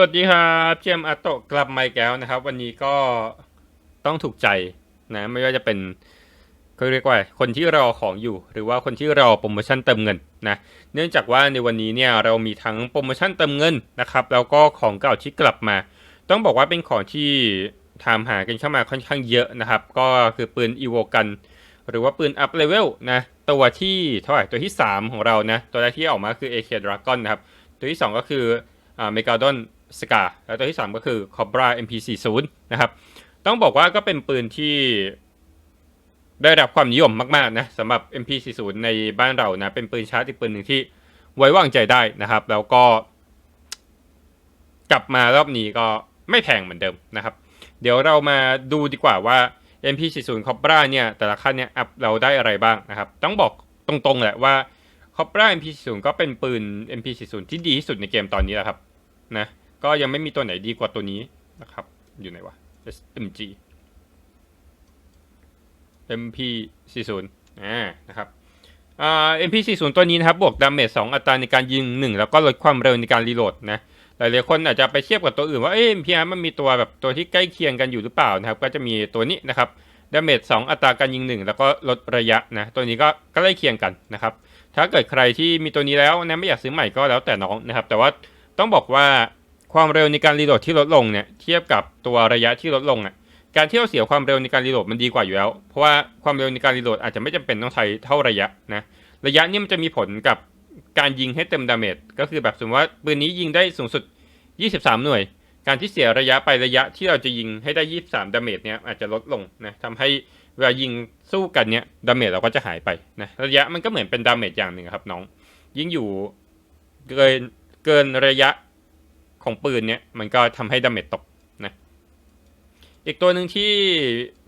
วัสดีครับเจมอาโตกลับมาอีกแล้วนะครับ วันนี้ก็ต้องถูกใจนะ ไม่ว่าจะเป็นเขาเรียกว่าคนที่รอของอยู่ หรือว่าคนที่รอโปรโมชั่นเติมเงินนะเนื่องจากว่าในวันนี้เนี่ยเรามีทั้งโปรโมชั่นเติมเงินนะครับ แล้วก็ของเก่าที่กลับมา ต้องบอกว่าเป็นของที่ถามหากันเข้ามาค่อนข้างเยอะนะครับ ก็คือปืนอีโวกัน หรือว่าปืนอัพเลเวลนะตัวที่เท่าไหร่ตัวที่ 3 ของเรานะตัวแรกที่ออกมาคือ AK Dragon นะครับตัวที่ 2 ก็คืออ่าเมกาดอน สกาแล้วตัวที่ 3 ก็คือ Cobra MP40 นะครับ ต้องบอกว่าก็เป็นปืนที่ได้รับความนิยมมากๆนะสำหรับ MP40 ในบ้านเรานะ เป็นปืนชาร์จอีกปืนหนึ่งที่ไว้วางใจได้นะครับ แล้วก็ กลับมารอบนี้ก็ไม่แพงเหมือนเดิมนะครับ เดี๋ยวเรามาดูดีกว่าว่า MP40 Cobra เนี่ยแต่ละขั้นเนี่ยอัพเราได้อะไรบ้างนะครับ ต้องบอกตรงๆแหละว่า Cobra MP40 ก็เป็นปืน MP40 ที่ดีที่สุดในเกมตอนนี้แหละครับนะ ก็ยังไม่มีตัวไหนดีกว่าตัวนี้นะครับ อยู่ไหนวะ SMG MP40 อ่านะครับอ่า MP40 ตัวนี้นะครับ บวกดาเมจ2อัตราในการยิง 1 แล้วก็ลดความเร็วในการรีโหลดนะหลายๆคนอาจจะไปเทียบกับตัวอื่นว่าเอ้ยพีอาร์มันมีตัวแบบตัวที่ใกล้เคียงกันอยู่หรือเปล่านะครับ ก็จะมีตัวนี้นะครับดาเมจ2อัตราการยิง 1 แล้วก็ลดระยะนะ ตัวนี้ก็ใกล้เคียงกันนะครับ ถ้าเกิดใครที่มีตัวนี้แล้วนะไม่อยากซื้อใหม่ก็แล้วแต่น้องนะครับ แต่ว่าต้องบอกว่า ความเร็วในการรีโหลดที่ลดลงเนี่ยเทียบกับตัวระยะที่ลดลงอะการที่เราเสียความเร็วในการรีโหลดมันดีกว่าอยู่แล้ว เพราะว่าความเร็วในการรีโหลดอาจจะไม่จำเป็นต้องใช้เท่าระยะนะระยะนี่มันจะมีผลกับการยิงให้เต็มดาเมจก็คือแบบสมมติว่าปืนนี้ยิงได้สูงสุด 23 หน่วย การที่เสียระยะไประยะที่เราจะยิงให้ได้ 23 ดาเมจเนี่ยอาจจะลดลงนะทำให้เวลายิงสู้กันเนี่ยดาเมจเราก็จะหายไปนะระยะมันก็เหมือนเป็นดาเมจอย่างหนึ่งครับน้อง ยิ่งอยู่เกินเกินระยะ ของปืนเนี่ยมันก็ทำให้ดาเมจตกนะอีกตัวหนึ่งที่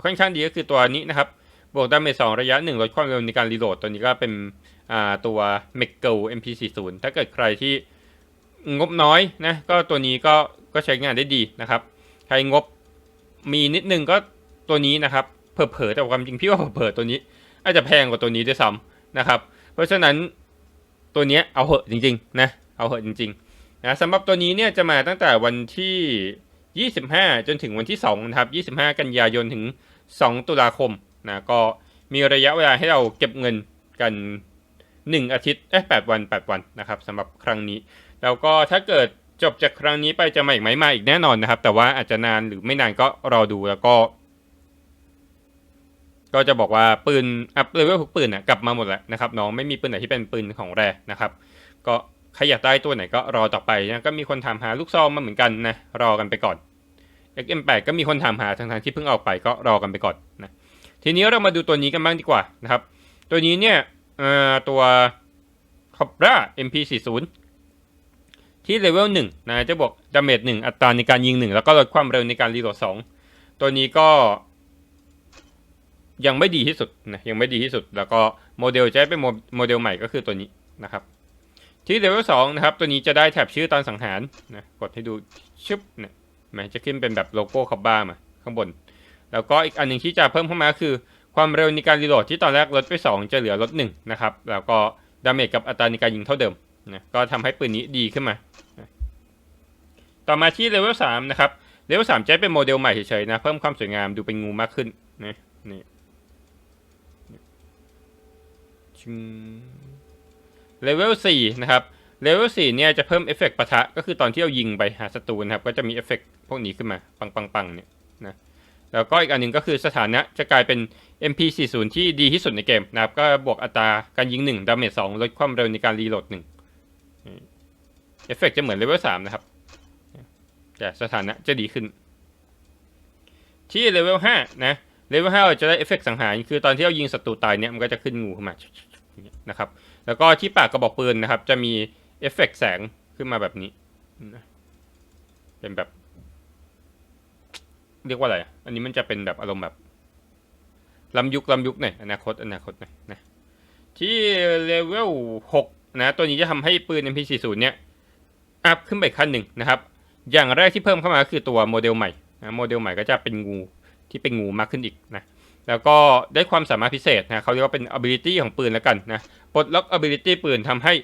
ค่อนข้างดีก็คือตัวนี้นะครับ บวกดาเมจสองระยะหนึ่งลดความเร็วในการรีโหลดตัวนี้ก็เป็นอ่าตัว m e g a l MP40 ถ้าเกิดใครที่งบน้อยนะก็ตัวนี้ก็ก็ใช้งานได้ดีนะครับ ใครงบมีนิดนึงก็ตัวนี้นะครับเผลอๆแต่ความจริงพี่ว่าเผลอๆตัวนี้อาจจะแพงกว่าตัวนี้ด้วยซ้ำนะครับ เพราะฉะนั้นตัวนี้เอาเหอะจริงๆนะเอาเหอะจริง ๆ นะสำหรับตัวนี้เนี่ยจะมาตั้งแต่วันที่ 25 จนถึงวันที่ 2 นะครับ 25 กันยายนถึง 2 ตุลาคมนะก็มีระยะเวลาให้เราเก็บเงินกัน 1 อาทิตย์เอ๊ะ8วัน 8 วันนะครับสำหรับครั้งนี้ แล้วก็ถ้าเกิดจบจากครั้งนี้ไปจะมาอีกไหมมาอีกแน่นอนนะครับ แต่ว่าอาจจะนานหรือไม่นานก็รอดูแล้วก็ ก็จะบอกว่าปืนอัพเลเวลทุกปืนอะกลับมาหมดแล้วนะครับน้องไม่มีปืนไหนที่เป็นปืนของแร่นะครับ ก็ ใครอยากได้ตัวไหนก็รอต่อไปนะก็มีคนถามหาลูกซองมาเหมือนกันนะรอกันไปก่อน XM8 ก็มีคนถามหาทั้งที่เพิ่งออกไปก็รอกันไปก่อนนะทีนี้เรามาดูตัวนี้กันบ้างดีกว่านะครับ ตัวนี้เนี่ยเอ่อตัว Cobra MP40 ที่เลเวล1นะจะบวกดาเมจ1อัตราในการยิง 1 แล้วก็ลดความเร็วในการรีโหลด2ตัวนี้ก็ยังไม่ดีที่สุดนะยังไม่ดีที่สุด แล้วก็โมเดลจะเป็นโมเดลใหม่ก็คือตัวนี้นะครับ ที่เลเวล2นะครับ ตัวนี้จะได้แถบชื่อตอนสังหารนะกดให้ดูชึบเนี่ยมันจะขึ้นเป็นแบบโลโก้คอบบ้ามาข้างบน แล้วก็อีกอันหนึ่งที่จะเพิ่มเข้ามาคือ ความเร็วในการรีโหลดที่ตอนแรกลดไป 2 จะเหลือลด1นะครับแล้วก็ดาเมจกับอัตราในการยิงเท่าเดิมนะก็ทำให้ปืนนี้ดีขึ้นมานะต่อมาที่เลเวล3นะครับเลเวล3จะเป็นโมเดลใหม่เฉยๆนะเพิ่มความสวยงามดูเป็นงูมากขึ้นนะนี่ เลเวล4นะครับเลเวล4เนี่ยจะเพิ่มเอฟเฟกต์ปะทะ ก็คือตอนที่เรายิงไปหาศัตรูนะครับ ก็จะมีเอฟเฟกต์พวกนี้ขึ้นมา ปังปังปังเนี่ยนะแล้วก็อีกอันหนึ่งก็คือสถานะจะกลายเป็น MP40 ที่ดีที่สุดในเกมนะครับ ก็บวกอัตราการยิง1ดาเมจ2ลดความเร็วในการรีโหลด1เอฟเฟกต์จะเหมือนเลเวล3นะครับ แต่สถานะจะดีขึ้น ที่เลเวล5นะเลเวล5เราจะได้เอฟเฟกต์สังหารคือตอนที่เรายิงศัตรูตายเนี่ยมันก็จะขึ้นงูขึ้นมา นะครับ แล้วก็ที่ปากกระบอกปืนนะครับ จะมีเอฟเฟกต์แสงขึ้นมาแบบนี้เป็นแบบ เรียกว่าอะไร อันนี้มันจะเป็นแบบอารมณ์แบบลำยุกลำยุกหน่อยอนาคตอนาคตหน่อยนะที่เลเวล6นะตัวนี้จะทำให้ปืน MP40 เนี่ยอัพขึ้นไปขั้นหนึ่งนะครับ อย่างแรกที่เพิ่มเข้ามาคือตัวโมเดลใหม่นะโมเดลใหม่ก็จะเป็นงูที่เป็นงูมากขึ้นอีกนะ แล้วก็ได้ความสามารถพิเศษนะเขาเรียกว่าเป็น ability ของปืนแล้วกันนะปลดล็อก ability ปืนทำให้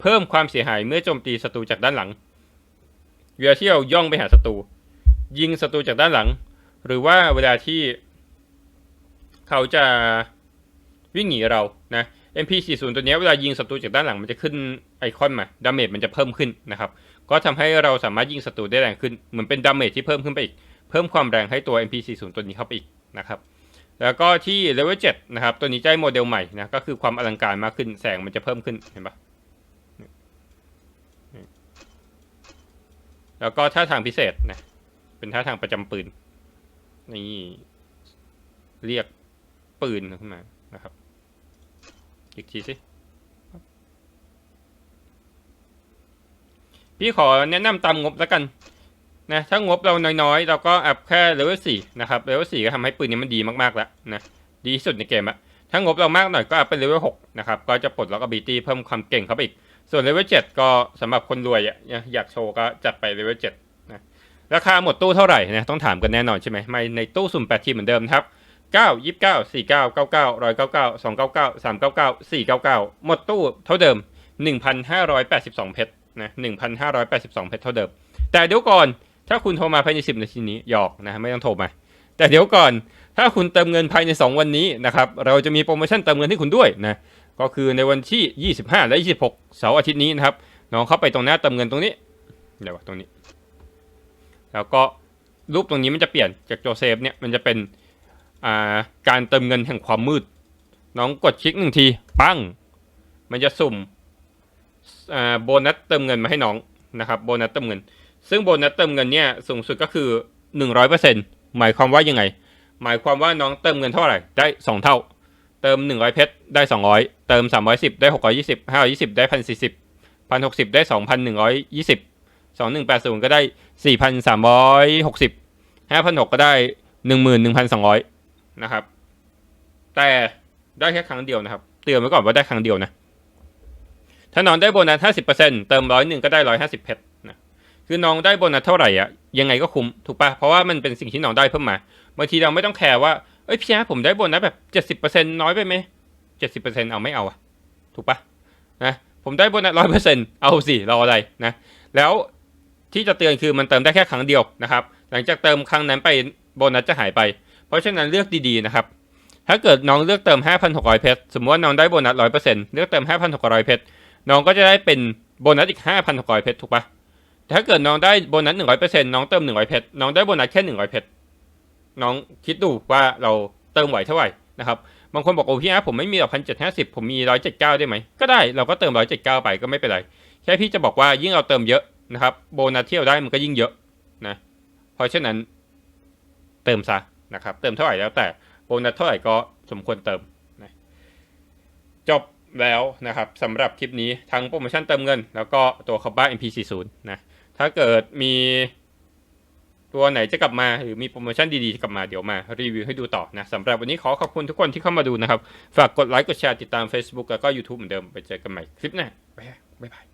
เพิ่มความเสียหายเมื่อโจมตีศัตรูจากด้านหลังเวลาที่เราย่องไปหาศัตรูยิงศัตรูจากด้านหลัง หรือว่าเวลาที่ เขาจะวิ่งหนีเรานะ MP40 ตัวนี้เวลายิงศัตรูจากด้านหลังมันจะขึ้นไอคอนมาดาเมจมันจะเพิ่มขึ้นนะครับ ก็ทำให้เราสามารถยิงศัตรูได้แรงขึ้น เหมือนเป็นดาเมจที่เพิ่มขึ้นไปอีก เพิ่มความแรงให้ตัว MP40 ตัวนี้เข้าไปอีกนะครับ แล้วก็ที่เลเวล7นะครับ ตัวนี้จะได้โมเดลใหม่นะ ก็คือความอลังการมากขึ้น แสงมันจะเพิ่มขึ้น เห็นปะแล้วก็ท่าทางพิเศษนะ เป็นท่าทางประจำปืน นี่ เรียกปืนขึ้นมา นะครับ อีกทีสิ พี่ขอแนะนำตามงบแล้วกัน นะถ้างบเราน้อยๆ เราก็อัพแค่เลเวลสี่นะครับเลเวลสี่ก็ทำให้ปืนนี้มันดีมากๆแล้วนะดีที่สุดในเกมอะถ้างบเรามากหน่อยก็อัพเป็นเลเวลหกนะครับก็จะปลดล็อกอบิตี้เพิ่มความเก่งเข้าไปอีก ส่วนเลเวลเจ็ดก็สำหรับคนรวยอะอยากโชว์ก็จัดไปเลเวลเจ็ดนะราคาหมดตู้เท่าไหร่นะต้องถามกันแน่นอนใช่ไหมไม่ในตู้สุ่มแปดทีเหมือนเดิมครับเก้ายี่สิบเก้าสี่เก้าเก้าเก้าร้อยเก้าเก้าสองเก้าเก้าสามเก้าเก้าสี่เก้าเก้าหมดตู้เท่าเดิมหนึ่งพันห้าร้อยแปดสิบสองเพชรนะหนึ่งพันห้าร้อยแปดสิบสองเพชรเท่าเดิม แต่เดี๋ยวก่อน ถ้าคุณโทรมาภายใน 10 นาทีนี้หยอกนะไม่ต้องโทรมา แต่เดี๋ยวก่อนถ้าคุณเติมเงินภายใน 2 วันนี้นะครับเราจะมีโปรโมชั่นเติมเงินให้คุณด้วยนะก็คือในวันที่ 25 และ 26 เสาร์อาทิตย์นี้นะครับน้องเข้าไปตรงหน้าเติมเงินตรงนี้เดี๋ยวตรงนี้ แล้วก็รูปตรงนี้มันจะเปลี่ยนจากโจเซฟเนี่ยมันจะเป็นอ่าการเติมเงินแห่งความมืด น้องกดคลิกหนึ่งทีปั้งมันจะสุ่มอ่าโบนัสเติมเงินมาให้น้องนะครับโบนัสเติมเงิน ซึ่งโบนัสเติมเงินเนี่ยสูงสุดก็คือหนึ่งร้อยเปอร์เซ็นต์หมายความว่ายังไง หมายความว่าน้องเติมเงินเท่าไหร่ได้สองเท่า เติมหนึ่งร้อยเพชรได้สองร้อยเติมสามร้อยสิบได้หกร้อยยี่สิบห้าร้อยยี่สิบได้พันสี่สิบพันหกสิบได้สองพันหนึ่งร้อยยี่สิบสองหนึ่งแปดศูนย์ก็ได้สี่พันสามร้อยหกสิบห้าพันหกก็ได้หนึ่งหมื่นหนึ่งพันสองร้อยนะครับ แต่ได้แค่ครั้งเดียวนะครับ เตือนไว้ก่อนว่าได้ครั้งเดียวนะ ถ้าน้องได้โบนัสห้าสิบเปอร์เซ็นต์เติมร้อยหนึ่งก็ได้ร้อยห้าสิบเพชร คือน้องได้โบนัสเท่าไหร่อะยังไงก็คุ้มถูกปะเพราะว่ามันเป็นสิ่งที่น้องได้เพิ่มมาบางทีเราไม่ต้องแคร์ว่าเอ้ยพี่อาร์ตผมได้โบนัสแบบเจ็ดสิบเปอร์เซ็นน้อยไปไหมเจ็ดสิบเปอร์เซ็นเอาไม่เอาอะถูกปะนะผมได้โบนัสร้อยเปอร์เซ็นเอาสิรออะไรนะ แล้วที่จะเตือนคือมันเติมได้แค่ครั้งเดียวนะครับ หลังจากเติมครั้งนั้นไปโบนัสจะหายไป เพราะฉะนั้นเลือกดีๆนะครับถ้าเกิดน้องเลือกเติม 5,600 เพชร สมมติว่าน้องได้โบนัส 100%เลือกเติม 5,600 เพชร น้องก็จะได้เป็นโบนัสอีก 5,600 เพชร ถูกปะ ถ้าเกิดน้องได้โบนัสหนึ่งร้อยเปอร์เซ็นต์น้องเติมหนึ่งร้อยเพชรน้องได้โบนัสแค่หนึ่งร้อยเพชรน้องคิดดูว่าเราเติมไหวเท่าไหร่นะครับบางคนบอกโอ้พี่อาร์ตผมไม่มีหรอกพันเจ็ดห้าสิบผมมีร้อยเจ็ดเก้าได้ไหมก็ได้เราก็เติมร้อยเจ็ดเก้าไปก็ไม่เป็นไร แค่พี่จะบอกว่ายิ่งเราเติมเยอะนะครับโบนัสที่เราได้มันก็ยิ่งเยอะนะเพราะฉะนั้นเติมซะนะครับเติมเท่าไหร่แล้วแต่โบนัสเท่าไหร่ก็สมควรเติมนะจบ แล้วนะครับสำหรับคลิปนี้ทั้งโปรโมชั่นเติมเงิน แล้วก็ตัวคอบ้า MP40 นะถ้าเกิดมีตัวไหนจะกลับมาหรือมีโปรโมชั่นดีๆจะกลับมาเดี๋ยวมารีวิวให้ดูต่อนะสำหรับวันนี้ขอขอบคุณทุกคนที่เข้ามาดูนะครับ ฝากกดไลค์กดแชร์ติดตาม Facebook แล้วก็ YouTube เหมือนเดิมไปเจอกันใหม่คลิปหน้าบ๊ายบาย